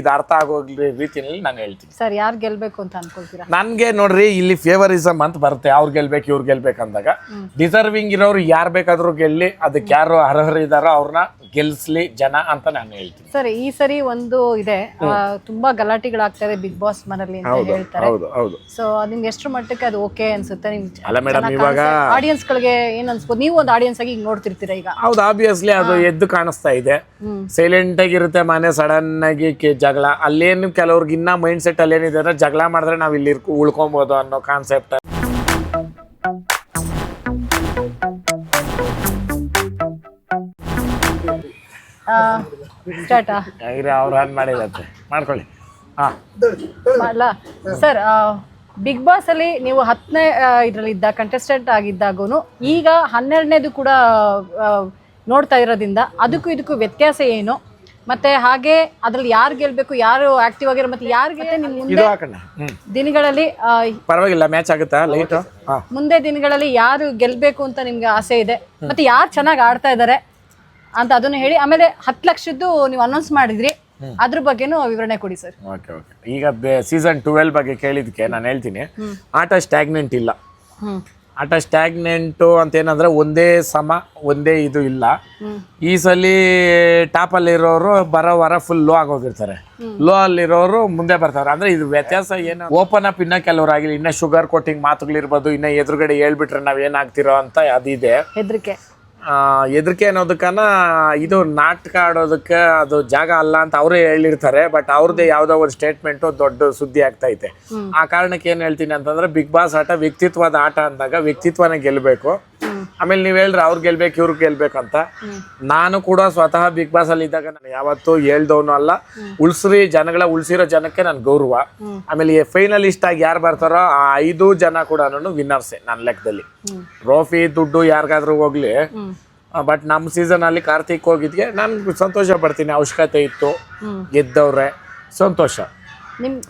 ಇದು ಅರ್ಥ ಆಗೋ ರೀತಿಯಲ್ಲಿ ನಾನು ಹೇಳ್ತೀನಿ. ಸರ್ ಯಾರು ಗೆಲ್ಬೇಕು ಅಂತ ಅನ್ಕೊಳ್ತೀರಾ? ನನ್ಗೆ ನೋಡ್ರಿ ಇಲ್ಲಿ ಫೇವರಿಸಮ್ ಅಂತ ಬರುತ್ತೆ. ಅವ್ರು ಗೆಲ್ಬೇಕು ಇವ್ರು ಗೆಲ್ಬೇಕು ಅಂದಾಗ. ಡಿಸರ್ವಿಂಗ್ ಇರೋರು ಯಾರು ಬೇಕಾದ್ರೂ ಗೆಲ್ಲಿ ಅದಕ್ಕೆ ಯಾರು ಅರ್ಹರಿದಾರೋ ಅವ್ರನ್ನ ಗೆಲ್ಸ್ಲಿ ಜನ ಅಂತ ನಾನು ಹೇಳ್ತೀನಿ. ಸರಿ ಈ ಸರಿ ಒಂದು ಇದೆ. ಆ, ತುಂಬಾ ಗಲಾಟೆಗಳಾಗ್ತದೆ ಬಿಗ್ ಬಾಸ್ ಮನೆಯಲ್ಲಿ ಅಂತ ಹೇಳ್ತಾರೆ. ಹೌದು ಹೌದು. ಸೊ ನಿಮ್ಗೆ ಎಷ್ಟು ಮಟ್ಟಕ್ಕೆ ಅದು ಓಕೆ ಅನ್ಸುತ್ತೆ? ಅಲ್ಲ ಮೇಡಮ್ ಇವಾಗ ಆಡಿಯನ್ಸ್ ಗಳಿಗೆ ಏನ್ ಅನ್ಸ್ಬೋದು? ನೀವು ಒಂದು ಆಡಿಯನ್ಸ್ ಆಗಿ ಈಗ ನೋಡ್ತಿರ್ತೀರಾ ಈಗ? ಹೌದು ಆಬ್ವಿಯಸ್ಲಿ ಅದು ಎದ್ದು ಕಾಣಿಸ್ತಾ ಇದೆ. ಸೈಲೆಂಟ್ ಆಗಿರುತ್ತೆ ಮನೆ ಸಡನ್ ಆಗಿ ಕೆ- ಜಗಳ. ಅಲ್ಲೇನು ಕೆಲವ್ರಿಗೆ ಇನ್ನ ಮೈಂಡ್ ಸೆಟ್ ಅಲ್ಲಿ ಏನಿದೆ ಅಂದ್ರೆ ಜಗಳ ಮಾಡಿದ್ರೆ ನಾವ್ ಇಲ್ಲಿ ಇರ್ಕೊ- ಉಳ್ಕೊಬೋದು ಅನ್ನೋ ಕಾನ್ಸೆಪ್ಟ್ ಸ್ಟಾರ್ಟಾ ಅವ್ರು ಮಾಡ್ಕೊಳ್ಳಿ. ಹಾ. ಅಲ್ಲ ಸರ್ ಬಿಗ್ ಬಾಸ್ ಅಲ್ಲಿ ನೀವು ಹತ್ತನೇ ಇದರಲ್ಲಿ ಇದ್ದ ಕಂಟೆಸ್ಟೆಂಟ್ ಆಗಿದ್ದಾಗೂ ಈಗ ಹನ್ನೆರಡನೇದು ಕೂಡ ಆ, ನೋಡ್ತಾ ಇರೋದ್ರಿಂದ ಅದಕ್ಕೂ ಇದಕ್ಕೂ ವ್ಯತ್ಯಾಸ ಏನು? ಮತ್ತೆ ಹಾಗೆ ಅದ್ರಲ್ಲಿ ಯಾರು ಗೆಲ್ಬೇಕು ಯಾರು ಆಕ್ಟಿವ್ ಆಗಿರೋ ಮತ್ತೆ ಯಾರಿಗೆ ಗೆಲ್ಲ ನಿಮ್ ಇದು ಮುಂದೆ ದಿನಗಳಲ್ಲಿ ಆ, ಪರವಾಗಿಲ್ಲ ಮ್ಯಾಚ್ ಆಗುತ್ತಾ? ಲೈಟ್ ಹಾ. ಮುಂದೆ ದಿನಗಳಲ್ಲಿ ಯಾರು ಗೆಲ್ಬೇಕು ಅಂತ ನಿಮ್ಗೆ ಆಸೆ ಇದೆ? ಮತ್ತೆ ಯಾರು ಚೆನ್ನಾಗಿ ಆಡ್ತಾ ಇದ್ದಾರೆ ಅಂತ ಅದನ್ನು ಹೇಳಿ ಆಮೇಲೆ ಹತ್ತು ಲಕ್ಷದ್ದು ನೀವು ಅನೌನ್ಸ್ ಮಾಡಿದ್ರಿ. ಅದ್ರ ಬಗ್ಗೆನೂ ವಿವರಣೆ ಕೊಡಿ ಸರ್. ಓಕೆ ಓಕೆ ಈಗ ಸೀಸನ್ ಟ್ವೆಲ್ ಬಗ್ಗೆ ಕೇಳಿದ್ಕೆ ನಾನು ಹೇಳ್ತೀನಿ. ಆಟ ಸ್ಟ್ಯಾಗ್ನೆಂಟ್ ಇಲ್ಲ. ಆಟ ಸ್ಟ್ಯಾಗ್ನೆಂಟು ಅಂತ ಏನಂದ್ರೆ ಒಂದೇ ಸಮ ಒಂದೇ ಇದು ಇಲ್ಲ. ಈ ಸಲ ಟಾಪ್ ಅಲ್ಲಿರೋರು ಬರೋ ವರ ಫುಲ್ ಲೋ ಆಗೋಗಿರ್ತಾರೆ ಲೋ ಅಲ್ಲಿರೋರು ಮುಂದೆ ಬರ್ತಾರೆ. ಅಂದ್ರೆ ಇದು ವ್ಯತ್ಯಾಸ ಏನು? ಓಪನ್ ಅಪ್ ಇನ್ನ ಕೆಲವ್ರು ಆಗಿಲ್ಲ. ಇನ್ನ ಶುಗರ್ ಕೋಟಿಂಗ್ ಮಾತುಗಳಿರ್ಬೋದು ಇನ್ನ ಎದುರುಗಡೆ ಹೇಳ್ಬಿಟ್ರೆ ನಾವ್ ಏನಾಗ್ತಿರೋ ಅಂತ ಅದಿದೆ. ಹೆದರಿಕೆ. ಹೆದ್ರಿಕೆ ಅನ್ನೋದಕ್ಕನ ಇದು ನಾಟಕ ಆಡೋದಕ್ಕೆ ಅದು ಜಾಗ ಅಲ್ಲ ಅಂತ ಅವರೇ ಹೇಳಿರ್ತಾರೆ ಬಟ್ ಅವ್ರದ್ದೇ ಯಾವ್ದೋ ಒಂದು ಸ್ಟೇಟ್ಮೆಂಟು ದೊಡ್ಡ ಸುದ್ದಿ ಆಗ್ತೈತೆ ಆ ಕಾರಣಕ್ಕೆ ಏನ್ ಹೇಳ್ತೀನಿ ಅಂತಂದ್ರೆ ಬಿಗ್ ಬಾಸ್ ಆಟ ವ್ಯಕ್ತಿತ್ವದ ಆಟ ಅಂದಾಗ ವ್ಯಕ್ತಿತ್ವನ ಗೆಲ್ಬೇಕು. ಆಮೇಲೆ ನೀವ್ ಹೇಳ್ರಿ ಅವ್ರು ಗೆಲ್ಬೇಕು, ಇವ್ರು ಗೆಲ್ಬೇಕು ಅಂತ. ನಾನು ಕೂಡ ಸ್ವತಃ ಬಿಗ್ ಬಾಸ್ ಅಲ್ಲಿ ಇದ್ದಾಗ ನಾನು ಯಾವತ್ತೂ ಹೇಳ್ದವನು ಅಲ್ಲ. ಉಳ್ಸ್ರಿ ಜನಗಳ, ಉಳ್ಸಿರೋ ಜನಕ್ಕೆ ನನ್ ಗೌರವ. ಆಮೇಲೆ ಫೈನಲಿಸ್ಟ್ ಆಗಿ ಯಾರು ಬರ್ತಾರೋ ಆ ಐದು ಜನ ಕೂಡ ವಿನ್ನರ್ಸೆ ನನ್ನ ಲೆಕ್ಕದಲ್ಲಿ. ಟ್ರೋಫಿ ದುಡ್ಡು ಯಾರಿಗಾದ್ರೂ ಹೋಗ್ಲಿ. ಬಟ್ ನಮ್ಮ ಸೀಸನ್ ಅಲ್ಲಿ ಕಾರ್ತಿಕ್ ಹೋಗಿದ್ಗೆ ನಾನು ಸಂತೋಷ ಪಡ್ತೀನಿ, ಅವಶ್ಯಕತೆ ಇತ್ತು. ಗೆದ್ದವ್ರೆ, ಸಂತೋಷ.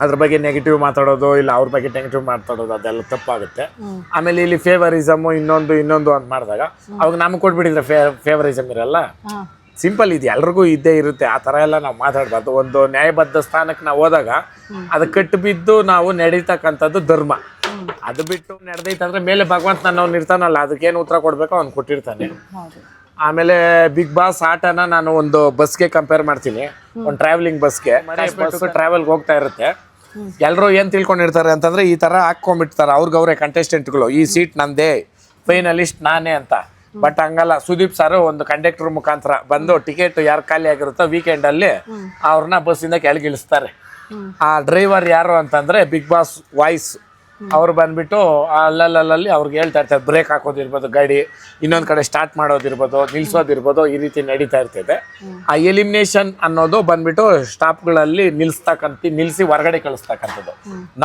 ಅದ್ರ ಬಗ್ಗೆ ನೆಗೆಟಿವ್ ಮಾತಾಡೋದು ಇಲ್ಲ ಅವ್ರ ಬಗ್ಗೆ ನೆಗೆಟಿವ್ ಮಾತಾಡೋದು ಅದೆಲ್ಲ ತಪ್ಪಾಗುತ್ತೆ. ಆಮೇಲೆ ಇಲ್ಲಿ ಫೇವರಿಸಮ್ ಇನ್ನೊಂದು ಇನ್ನೊಂದು ಅಂತ ಮಾಡಿದಾಗ ಅವಾಗ ನಮ್ಗೆ ಕೊಟ್ಬಿಟ್ಟಿದ್ರೆ ಫೇವರಿಸಮ್ ಇರಲ್ಲ? ಸಿಂಪಲ್ ಇದೆ ಎಲ್ರಿಗೂ ಇದ್ದೇ ಇರುತ್ತೆ. ಆ ಥರ ಎಲ್ಲ ನಾವು ಮಾತಾಡಬಾರ್ದು. ಒಂದು ನ್ಯಾಯಬದ್ಧ ಸ್ಥಾನಕ್ಕೆ ನಾವು ಹೋದಾಗ ಅದು ಕಟ್ಟು ಬಿದ್ದು ನಾವು ನಡೀತಕ್ಕಂಥದ್ದು ಧರ್ಮ. ಅದು ಬಿಟ್ಟು ನಡೆದೈತಂದ್ರೆ ಮೇಲೆ ಭಗವಂತ ನನ್ನವ್ನು ಇರ್ತಾನಲ್ಲ ಅದಕ್ಕೇನು ಉತ್ತರ ಕೊಡ್ಬೇಕೋ? ಅವ್ನು ಕೊಟ್ಟಿರ್ತಾನೆ. ಆಮೇಲೆ ಬಿಗ್ ಬಾಸ್ ಆಟನ ನಾನು ಒಂದು ಬಸ್ಗೆ ಕಂಪೇರ್ ಮಾಡ್ತೀನಿ. ಒಂದು ಟ್ರಾವೆಲಿಂಗ್ ಬಸ್ಗೆ ಬಸ್ ಟ್ರಾವೆಲ್ಗೆ ಹೋಗ್ತಾ ಇರುತ್ತೆ. ಎಲ್ಲರೂ ಏನು ತಿಳ್ಕೊಂಡಿರ್ತಾರೆ ಅಂತಂದ್ರೆ ಈ ಥರ ಹಾಕ್ಕೊಂಡ್ಬಿಡ್ತಾರೆ. ಅವ್ರಿಗೆ ಅವರೇ ಕಂಟೆಸ್ಟೆಂಟ್ಗಳು ಈ ಸೀಟ್ ನಂದೇ. ಫೈನಲಿಸ್ಟ್ ನಾನೇ ಅಂತ. ಬಟ್ ಹಂಗಲ್ಲ. ಸುದೀಪ್ ಸರ್ ಒಂದು ಕಂಡಕ್ಟರ್ ಮುಖಾಂತರ ಬಂದು ಟಿಕೆಟ್ ಯಾರು ಖಾಲಿ ಆಗಿರುತ್ತೋ ವೀಕೆಂಡಲ್ಲಿ ಅವ್ರನ್ನ ಬಸ್ಸಿಂದ ಕೆಳಗಿಳಿಸ್ತಾರೆ. ಆ ಡ್ರೈವರ್ ಯಾರು ಅಂತಂದ್ರೆ ಬಿಗ್ ಬಾಸ್ ವಾಯ್ಸ್ ಅವ್ರು ಬಂದ್ಬಿಟ್ಟು ಅಲ್ಲಲ್ಲಲ್ಲಿ ಅವ್ರಿಗೆ ಹೇಳ್ತಾ ಇರ್ತಾರೆ, ಬ್ರೇಕ್ ಹಾಕೋದಿರ್ಬೋದು, ಗಾಡಿ ಇನ್ನೊಂದು ಕಡೆ ಸ್ಟಾರ್ಟ್ ಮಾಡೋದಿರ್ಬೋದು, ನಿಲ್ಸೋದಿರ್ಬೋದು, ಈ ರೀತಿ ನಡೀತಾ ಇರ್ತದೆ. ಆ ಎಲಿಮಿನೇಷನ್ ಅನ್ನೋದು ಬಂದ್ಬಿಟ್ಟು ಸ್ಟಾಪ್ಗಳಲ್ಲಿ ನಿಲ್ಸ್ತಕ್ಕಂತ ನಿಲ್ಸಿ ಹೊರಗಡೆ ಕಳಿಸ್ತಕ್ಕಂಥದ್ದು.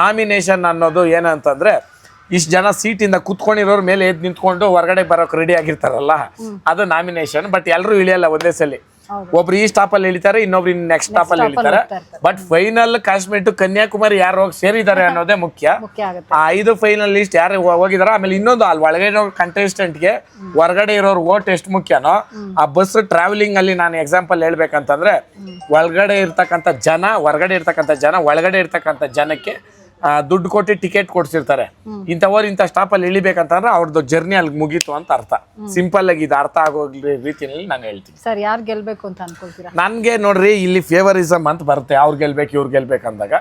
ನಾಮಿನೇಷನ್ ಅನ್ನೋದು ಏನಂತಂದ್ರೆ, ಇಷ್ಟು ಜನ ಸೀಟಿಂದ ಕುತ್ಕೊಂಡಿರೋರ್ ಮೇಲೆ ಎದ್ದು ನಿಂತ್ಕೊಂಡು ಹೊರಗಡೆ ಬರೋಕೆ ರೆಡಿ ಆಗಿರ್ತಾರಲ್ಲ, ಅದು ನಾಮಿನೇಷನ್ ಬಟ್ ಎಲ್ಲರೂ ಇಳಿಯಲ್ಲ ಒಂದೇ ಸಲ. ಒಬ್ರು ಈ ಸ್ಟಾಪ್ ಅಲ್ಲಿ ಇಳಿತಾರೆ ಇನ್ನೊಬ್ರು ನೆಕ್ಸ್ಟ್ ಸ್ಟಾಪ್ ಅಲ್ಲಿ ಇಳಿತಾರೆ. ಬಟ್ ಫೈನಲ್ ಕಾಶ್ಮೀರ್ ಕನ್ಯಾಕುಮಾರಿ ಯಾರು ಹೋಗಿ ಸೇರಿದ್ದಾರೆ ಅನ್ನೋದೇ ಮುಖ್ಯ. ಆ ಐದು ಫೈನಲ್ ಲಿಸ್ಟ್ ಯಾರು ಹೋಗಿದಾರ ಆಮೇಲೆ ಇನ್ನೊಂದು ಅಲ್ಲಿ ಒಳಗಡೆ ಕಂಟೆಸ್ಟೆಂಟ್ಗೆ ಹೊರಗಡೆ ಇರೋರು ಓಟ್ ಎಷ್ಟು ಮುಖ್ಯನೋ ಆ ಬಸ್ ಟ್ರಾವೆಲಿಂಗ್ ಅಲ್ಲಿ ನಾನು ಎಕ್ಸಾಂಪಲ್ ಹೇಳ್ಬೇಕಂತಂದ್ರೆ ಒಳಗಡೆ ಇರ್ತಕ್ಕಂಥ ಜನ ಹೊರಗಡೆ ಇರ್ತಕ್ಕಂಥ ಜನ ಒಳಗಡೆ ಇರ್ತಕ್ಕಂಥ ಜನಕ್ಕೆ ದುಡ್ಡು ಕೊಟ್ಟು ಟಿಕೆಟ್ ಕೊಡ್ಸಿರ್ತಾರೆ. ಇಂಥವ್ರು ಇಂಥ ಸ್ಟಾಪ್ ಅಲ್ಲಿ ಇಳಿಬೇಕಂತಂದ್ರೆ ಅವ್ರದ್ದು ಜರ್ನಿ ಅಲ್ಲಿ ಮುಗೀತು ಅಂತ ಅರ್ಥ. ಸಿಂಪಲ್ ಆಗಿ ಇದು ಅರ್ಥ ಆಗೋ ರೀತಿಯಲ್ಲಿ ನಾನು ಹೇಳ್ತೀನಿ. ಸರ್ ಯಾರು ಗೆಲ್ಬೇಕು ಅಂತ ಅನ್ಕೊಳ್ತೀರಾ? ನನ್ಗೆ ನೋಡ್ರಿ ಇಲ್ಲಿ ಫೇವರಿಸಮ್ ಅಂತ ಬರುತ್ತೆ. ಅವ್ರು ಗೆಲ್ಬೇಕು ಇವ್ರು ಗೆಲ್ಬೇಕು ಅಂದಾಗ.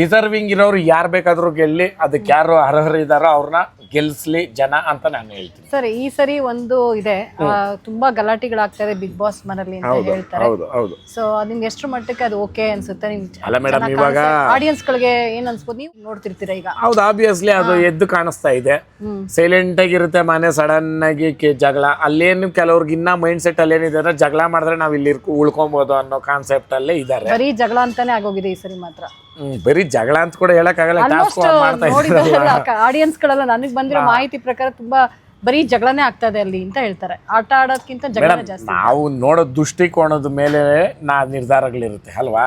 ಡಿಸರ್ವಿಂಗ್ ಇರೋರು ಯಾರು ಬೇಕಾದ್ರೂ ಗೆಲ್ಲಿ ಅದಕ್ಕೆ ಯಾರು ಅರ್ಹರಿದಾರೋ ಅವ್ರನ್ನ ಗೆಲ್ಸ್ಲಿ ಜನ ಅಂತ ನಾನು ಹೇಳ್ತೀನಿ. ಸರಿ ಈ ಸರಿ ಒಂದು ಇದೆ. ಆ, ತುಂಬಾ ಗಲಾಟೆಗಳಾಗ್ತದೆ ಬಿಗ್ ಬಾಸ್ ಮನೆಯಲ್ಲಿ ಅಂತ ಹೇಳ್ತಾರೆ. ಹೌದು ಹೌದು. ಸೊ ನಿಮ್ಗೆ ಎಷ್ಟು ಮಟ್ಟಕ್ಕೆ ಅದು ಓಕೆ ಅನ್ಸುತ್ತೆ? ಅಲ್ಲ ಮೇಡಮ್ ಇವಾಗ ಆಡಿಯನ್ಸ್ ಗಳಿಗೆ ಏನ್ ಅನ್ಸ್ಬೋದು? ನೀವು ನೋಡ್ತಿರ್ತೀರಾ ಈಗ? ಹೌದು ಆಬ್ವಿಯಸ್ಲಿ ಅದು ಎದ್ದು ಕಾಣಿಸ್ತಾ ಇದೆ. ಸೈಲೆಂಟ್ ಆಗಿರುತ್ತೆ ಮನೆ ಸಡನ್ ಆಗಿ ಕೆ- ಜಗಳ. ಅಲ್ಲೇನು ಕೆಲವ್ರಿಗೆ ಇನ್ನ ಮೈಂಡ್ ಸೆಟ್ ಅಲ್ಲಿ ಏನಿದೆ ಅಂದ್ರೆ ಜಗಳ ಮಾಡಿದ್ರೆ ನಾವ್ ಇಲ್ಲಿ ಇರ್ಕೊ- ಉಳ್ಕೊಬೋದು ಅನ್ನೋ ಕಾನ್ಸೆಪ್ಟ್ ಅಲ್ಲೇ ಇದಾರೆ ಬರೀ ಜಗಳ ಅಂತಾನೆ ಆಗೋಗಿದೆ ಈ ಸರಿ ಮಾತ್ರ. ಬರೀ ಜಗಳ ಅಂತ ಕೂಡ ಹೇಳಕ್ ಆಗಲ್ಲ ಟಾಸ್ಕ್ ಮಾಡ್ತಾ ಇದ್ದಾರೆ. ಆಡಿಯನ್ಸ್ ಗಳೆಲ್ಲ ನನಗೆ ಬಂದಿರೋ ಮಾಹಿತಿ ಪ್ರಕಾರ ತುಂಬಾ ಬರೀ ಜಗಳನೇ ಆಗ್ತಾ ಇದೆ ಅಲ್ಲಿ ಅಂತ ಹೇಳ್ತಾರೆ. ಆಟ ಆಡೋದಕ್ಕಿಂತ ಜಗಳ ಜಾಸ್ತಿ. ನಾವು ನೋಡೋ ದೃಷ್ಟಿಕೋನದ ಮೇಲೆ ನಾ ನಿರ್ಧಾರಗಳಿರುತ್ತೆ ಅಲ್ವಾ?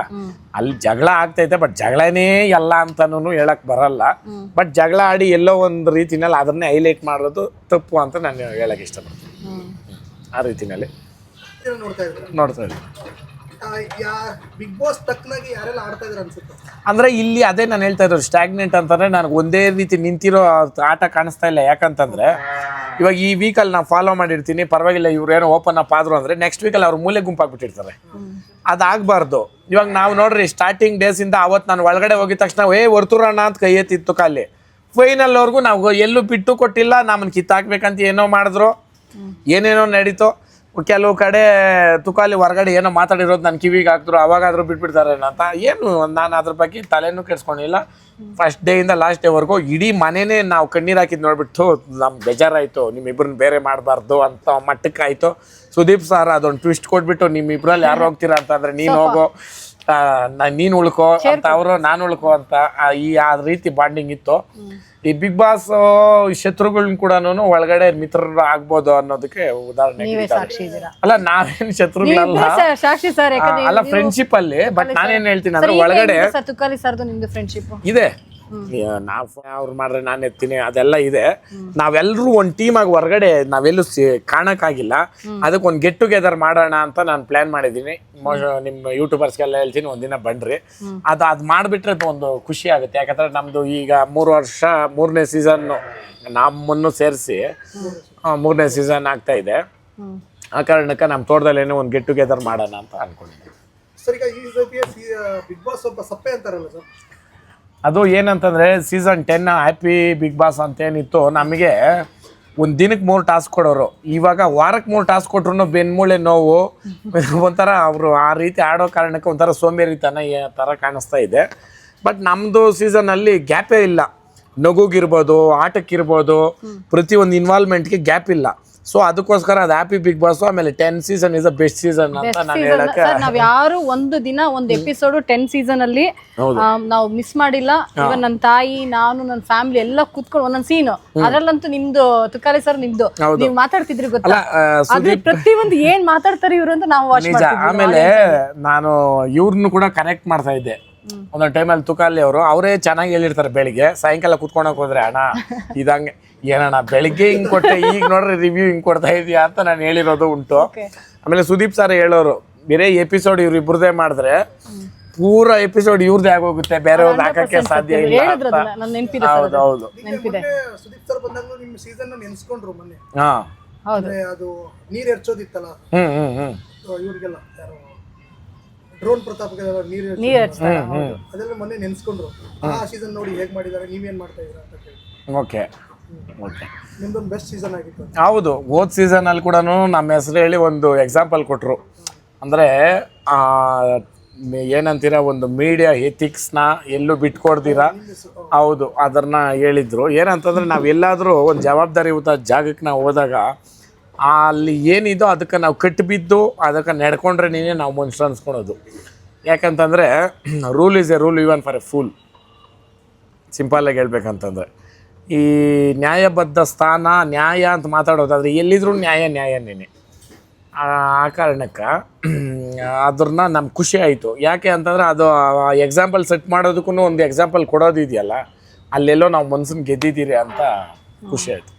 ಅಲ್ಲಿ ಜಗಳ ಆಗ್ತೈತೆ ಬಟ್ ಜಗಳನೇ ಎಲ್ಲ ಅಂತಾನು ಹೇಳಕ್ ಬರಲ್ಲ. ಬಟ್ ಜಗಳ ಆಡಿ ಎಲ್ಲೋ ಒಂದು ರೀತಿನಲ್ಲಿ ಅದನ್ನೇ ಹೈಲೈಟ್ ಮಾಡೋದು ತಪ್ಪು ಅಂತ ನಾನು ಹೇಳಕ್ ಇಷ್ಟಪಡ್ತೀನಿ. ಆ ರೀತಿನಲ್ಲಿ. ನೋಡ್ತಾ ಇದ್ದೀನಿ. ಬಿಗ್ ಬಾಸ್ ತಕ್ಕನಾಗಿ ಯಾರೆಲ್ಲ ಆಡ್ತಾ ಇದಾರೆ ಅನ್ಸುತ್ತೆ? ಅಂದ್ರೆ ಇಲ್ಲಿ ಅದೇ ನಾನು ಹೇಳ್ತಾ ಇರೋದು ಸ್ಟಾಗ್ನೆಂಟ್ ಅಂತಂದ್ರೆ ನನಗೆ ಒಂದೇ ರೀತಿ ನಿಂತಿರೋ ಆಟ ಕಾಣಿಸ್ತಾ ಇಲ್ಲ. ಯಾಕಂತಂದ್ರೆ ಇವಾಗ ಈ ವೀಕಲ್ಲಿ ನಾವು ಫಾಲೋ ಮಾಡಿರ್ತೀನಿ, ಪರವಾಗಿಲ್ಲ ಇವ್ರು ಏನೋ ಓಪನ್ ಅಪ್ ಆದ್ರು ಅಂದ್ರೆ ನೆಕ್ಸ್ಟ್ ವೀಕಲ್ಲಿ ಅವ್ರ ಮೂಲೆ ಗುಂಪಾಗ್ಬಿಟ್ಟಿರ್ತಾರೆ. ಅದಾಗಬಾರ್ದು. ಇವಾಗ ನಾವು ನೋಡ್ರಿ ಸ್ಟಾರ್ಟಿಂಗ್ ಡೇಸಿಂದ ಅವತ್ತು ನಾನು ಒಳಗಡೆ ಹೋಗಿದ ತಕ್ಷಣ, ಏ, ವರ್ತುರಣ್ಣ ಅಂತ ಕೈ ಎತ್ತಿತ್ತು ಕಾಲಿ ಫೈನಲ್ವರೆಗೂ ನಾವು ಎಲ್ಲೂ ಬಿಟ್ಟು ಕೊಟ್ಟಿಲ್ಲ ನಮ್ಮನ್ನು ಕಿತ್ತಾಕ್ಬೇಕಂತ ಏನೋ ಮಾಡಿದ್ರು. ಏನೇನೋ ನಡೀತು. ಕೆಲವು ಕಡೆ ತುಕಾಲಿ ಹೊರಗಡೆ ಏನೋ ಮಾತಾಡಿರೋದು ನನ್ನ ಕಿವಿಗೆ ಹಾಕಿದ್ರು ಅವಾಗಾದ್ರೂ ಬಿಟ್ಬಿಡ್ತಾರೆ ಅಂತ ಏನು ನಾನು ಅದ್ರ ಬಗ್ಗೆ ತಲೆನೂ ಕೆಡ್ಸ್ಕೊಂಡಿಲ್ಲ. ಫಸ್ಟ್ ಡೇಯಿಂದ ಲಾಸ್ಟ್ ಡೇವರೆಗೂ ಇಡೀ ಮನೆನೇ ನಾವು ಕಣ್ಣೀರು ಹಾಕಿದ್ದು ನೋಡ್ಬಿಟ್ಟು ನಮ್ಮ ಬೇಜಾರಾಯಿತು ನಿಮ್ಮಿಬ್ಬರನ್ನ ಬೇರೆ ಮಾಡಬಾರ್ದು ಅಂತ ಮಟ್ಟಕ್ಕಾಯಿತು. ಸುದೀಪ್ ಸರ್ ಅದೊಂದು ಟ್ವಿಸ್ಟ್ ಕೊಟ್ಬಿಟ್ಟು ನಿಮ್ಮಿಬ್ಬರಲ್ಲಿ ಯಾರು ಹೋಗ್ತೀರಾ? ಅಂತಂದ್ರೆ ನೀನು ಹೋಗೋ. ನೀನ್ ಉಳ್ಕೋ ಅಂತ ಅವರು ನಾನು ಉಳ್ಕೋ ಅಂತ ಈ ಆ ರೀತಿ ಬಾಂಡಿಂಗ್ ಇತ್ತು. ಈ ಬಿಗ್ ಬಾಸ್ ಶತ್ರುಗಳನ್ನ ಕೂಡ ಒಳಗಡೆ ಮಿತ್ರರು ಆಗ್ಬೋದು ಅನ್ನೋದಕ್ಕೆ ಉದಾಹರಣೆ ಅಲ್ಲ ನಾವೇನ್ ಶತ್ರುಗಳಲ್ಲ. ಅಲ್ಲ ಫ್ರೆಂಡ್ಶಿಪ್ ಅಲ್ಲಿ ಬಟ್ ನಾನೇನ್ ಹೇಳ್ತೀನಿ ಅಂದ್ರೆ ಒಳಗಡೆ ಇದೆ. ನಾವು ಅವ್ರು ಮಾಡ್ರೆ ನಾನು ಎತ್ತೀನಿ ಅದೆಲ್ಲ ಇದೆ. ನಾವೆಲ್ಲರೂ ಒಂದು ಆಗಿ ಹೊರಗಡೆ ನಾವೆಲ್ಲೂ ಕಾಣಕ್ ಕಾಣಕ್ಕಾಗಿಲ್ಲ. ಅದಕ್ಕೆ ಒಂದು ಗೆಟ್ ಟುಗೆದರ್ ಮಾಡೋಣ ಅಂತ ನಾನು ಪ್ಲಾನ್ ಮಾಡಿದ್ದೀನಿ. ನಿಮ್ಮ ಯೂಟ್ಯೂಬರ್ಸ್ಗೆಲ್ಲ ಹೇಳ್ತೀನಿ ಒಂದಿನ ಬನ್ರಿ. ಅದು ಅದು ಮಾಡಿಬಿಟ್ರೆ ಒಂದು ಖುಷಿ ಆಗುತ್ತೆ. ಯಾಕಂದ್ರೆ ನಮ್ಮದು ಈಗ ಮೂರು ವರ್ಷ ಮೂರನೇ ಸೀಸನ್ನು ನಮ್ಮನ್ನು ಸೇರಿಸಿ ಮೂರನೇ ಸೀಸನ್ ಆಗ್ತಾ ಇದೆ. ಆ ಕಾರಣಕ್ಕೆ ನಮ್ಮ ತೋಟದಲ್ಲೇನೋ ಒಂದು ಗೆಟ್ ಟುಗೆದರ್ ಮಾಡೋಣ ಅಂತ ಅನ್ಕೊಂಡಿದ್ದೀನಿ. ಸರ್ ಈಗ ಈ ಬಿಗ್ ಬಾಸ್ ಒಬ್ಬ ಸಪ್ಪೆ ಅಂತಾರಲ್ಲ ಸರ್. ಅದು ಏನಂತಂದ್ರೆ season ten happy Bigg Boss ಅಂತ ಏನಿತ್ತು ನಮಗೆ ಒಂದು ದಿನಕ್ಕೆ ಮೂರು ಟಾಸ್ಕ್ ಕೊಡೋರು. ಇವಾಗ ವಾರಕ್ಕೆ ಮೂರು ಟಾಸ್ಕ್ ಕೊಟ್ರು ಬೆನ್ಮೂಳೆ ನೋವು. ಒಂಥರ ಅವರು ಆ ರೀತಿ ಆಡೋ ಕಾರಣಕ್ಕೆ ಒಂಥರ ಸೋಮೇರಿತನ ಈ ಥರ ಕಾಣಿಸ್ತಾ ಇದೆ. ಬಟ್ ನಮ್ಮದು ಸೀಸನಲ್ಲಿ ಗ್ಯಾಪೇ ಇಲ್ಲ. ನಗುಗಿರ್ಬೋದು, ಆಟಕ್ಕಿರ್ಬೋದು, ಪ್ರತಿಯೊಂದು ಇನ್ವಾಲ್ವ್ಮೆಂಟ್ಗೆ ಗ್ಯಾಪ್ ಇಲ್ಲ. ಸೊ ಅದಕ್ಕೋಸ್ಕರ ಅದು ಹ್ಯಾಪಿ ಬಿಗ್ ಬಾಸ್ ಆಮೇಲೆ ten season is a best season ಅಂತ ನಾನು ಹೇಳಕ್ಕೆ ಸರ್ ನಾವ್ ಯಾರು ಒಂದು ದಿನ ಒಂದು ಎಪಿಸೋಡ್ ಟೆನ್ ಸೀಸನ್ ಅಲ್ಲಿ ನಾವು ಮಿಸ್ ಮಾಡಿಲ್ಲ. ಇವನ್ ನನ್ನ ತಾಯಿ ನಾನು ನನ್ನ ಫ್ಯಾಮಿಲಿ ಎಲ್ಲ ಕುತ್ಕೊಂಡು ಒಂದೊಂದ್ ಸೀನ್ ಅದ್ರಲ್ಲಂತೂ ನಿಮ್ದು ತುಕಾರಿ ಸರ್ ನಿಮ್ದು. ನೀವು ಮಾತಾಡ್ತಿದ್ರಿ ಗೊತ್ತಾ? ಅದೇ ಪ್ರತಿ ಪ್ರತಿಯೊಂದು ಏನ್ ಮಾತಾಡ್ತಾರೆ ಇವ್ರು ಅಂತ ನಾವು ಆಮೇಲೆ ನಾನು ಇವ್ರನ್ನು ಕೂಡ ಕನೆಕ್ಟ್ ಮಾಡ್ತಾ ಇದ್ದೆ. ಒಂದೊಂದು ಟೈಮಲ್ಲಿ ತುಕಾಲಿ ಅವರು ಅವರೇ ಚೆನ್ನಾಗಿ ಹೇಳಿರ್ತಾರೆ ಬೆಳಿಗ್ಗೆ. ಸಾಯಂಕಾಲ ಕುತ್ಕೊಳಕ್ ಹೋದ್ರೆ ಅಣ್ಣ ಇದಂಗೆ ಏನಣ್ಣ ಬೆಳಿಗ್ಗೆ ಹಿಂಗೆ ಕೊಟ್ಟೆ ಈಗ ನೋಡ್ರಿ ರಿವ್ಯೂ ಹಿಂಗೆ ಕೊಡ್ತಾ ಇದೀಯಾ? ಅಂತ ನಾನು ಹೇಳಿರೋದು ಉಂಟು. ಆಮೇಲೆ ಸುದೀಪ್ ಸರ್ ಹೇಳೋರು ಬೇರೆ ಎಪಿಸೋಡ್ ಇವ್ರು ಇಬ್ಬರದೇ ಮಾಡಿದ್ರೆ ಪೂರ ಎಪಿಸೋಡ್ ಇವ್ರದೇ ಆಗೋಗುತ್ತೆ ಬೇರೆ ಒಂದು ಹಾಕಕ್ಕೆ ಸಾಧ್ಯ ಇಲ್ಲ ಹೌದು ಹೌದು. ನೆನ್ಪಿದೆ. ಸುದೀಪ್ ಸರ್ ಬಂದಾಗಲೂ ನಿಮ್ಮ ಸೀಸನ್ ನೆನ್ಸ್ಕೊಂಡ್ರು ಮೊನ್ನೆ. ಹಾ. ಹೌದು. ಅದು ನೀರ್ ಎರ್ಚೋದಿತ್ತಲ್ಲ? ಹ್ಮ್ ಹ್ಮ್ ಹ್ಮ್. ಇವ್ರಿಗೆಲ್ಲ ಡ್ರೋನ್ ಪ್ರತಾಪ್ಗೆ ನೀರು ಎರ್ಚೋದು. ನೀರ್ ಹಚ್ತಾರೆ ಅದೆಲ್ಲ ಮೊನ್ನೆ ನೆನ್ಸ್ಕೊಂಡ್ರು. ಆ ಸೀಸನ್ ನೋಡಿ ಹೇಗ್ ಮಾಡಿದ್ದಾರೆ ನೀವೇನ್ ಮಾಡ್ತಾ ಇದೀರಾ ಅಂತ ಕೇಳಿ. ಓಕೆ. ಓಕೆ. ನಿಮ್ದೊಂದು ಬೆಸ್ಟ್ ಸೀಸನ್ ಆಗಿತ್ತು ಹೌದು ಹೋದ ಸೀಸನಲ್ಲಿ ಕೂಡ ನಮ್ಮ ಹೆಸರು ಹೇಳಿ ಒಂದು ಎಕ್ಸಾಂಪಲ್ ಕೊಟ್ಟರು ಅಂದರೆ ಏನಂತೀರ ಒಂದು ಮೀಡಿಯಾ ಎಥಿಕ್ಸ್ನ ಎಲ್ಲೂ ಬಿಟ್ಕೊಡ್ತೀರಾ ಹೌದು ಅದನ್ನ ಹೇಳಿದ್ರು. ಏನಂತಂದ್ರೆ ನಾವು ಎಲ್ಲಾದರೂ ಒಂದು ಜವಾಬ್ದಾರಿಯುತ ಜಾಗಕ್ಕೆ ನಾವು ಹೋದಾಗ ಅಲ್ಲಿ ಏನಿದೋ ಅದಕ್ಕೆ ನಾವು ಕಟ್ಟಿಬಿದ್ದು ಅದಕ್ಕೆ ನಡ್ಕೊಂಡ್ರೆ ನೀನೇ ನಾವು ಮನುಷ್ಯ ಅನ್ಸ್ಕೊಳೋದು. ಯಾಕಂತಂದರೆ rule is a rule even for a fool ಸಿಂಪಲ್ಲಾಗಿ ಹೇಳ್ಬೇಕಂತಂದರೆ. ಈ ನ್ಯಾಯಬದ್ಧ ಸ್ಥಾನ ನ್ಯಾಯ ಅಂತ ಮಾತಾಡೋದಾದರೆ ಎಲ್ಲಿದ್ರೂ ನ್ಯಾಯ ನ್ಯಾಯನೇ ಆ ಆ ಕಾರಣಕ್ಕೆ ಅದ್ರನ್ನ ನಮ್ಗೆ ಖುಷಿ ಆಯಿತು. ಯಾಕೆ ಅಂತಂದ್ರೆ ಅದು ಎಕ್ಸಾಂಪಲ್ ಸೆಟ್ ಮಾಡೋದಕ್ಕೂ ಒಂದು ಎಕ್ಸಾಂಪಲ್ ಕೊಡೋದಿದೆಯಲ್ಲ ಅಲ್ಲೆಲ್ಲೋ ನಾವು ಮನ್ಸನ್ನ ಗೆದ್ದಿದ್ದೀರಿ ಅಂತ ಖುಷಿ ಆಯಿತು.